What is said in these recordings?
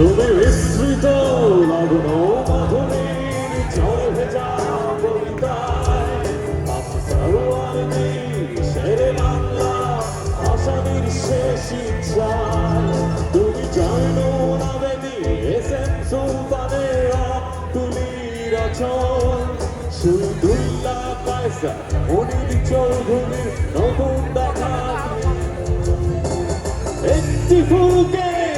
তুমি বিস্মৃত লগ্ন মধুমীর ঝড় ভেজা কবিতায় সারোয়ার নেই শেরে বাংলা আসামির শেষ ইচ্ছায় তুমি জানো না বেদি এস এম সুলতানের তুমি রচন সুলদুল্লাহ পায়সা অনিল চৌধুরীর নতুন দেখা একটি ফুলকে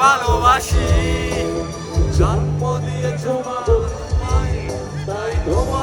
ভালোবাসি জন্ম দিয়েছ মা তাই তোমায়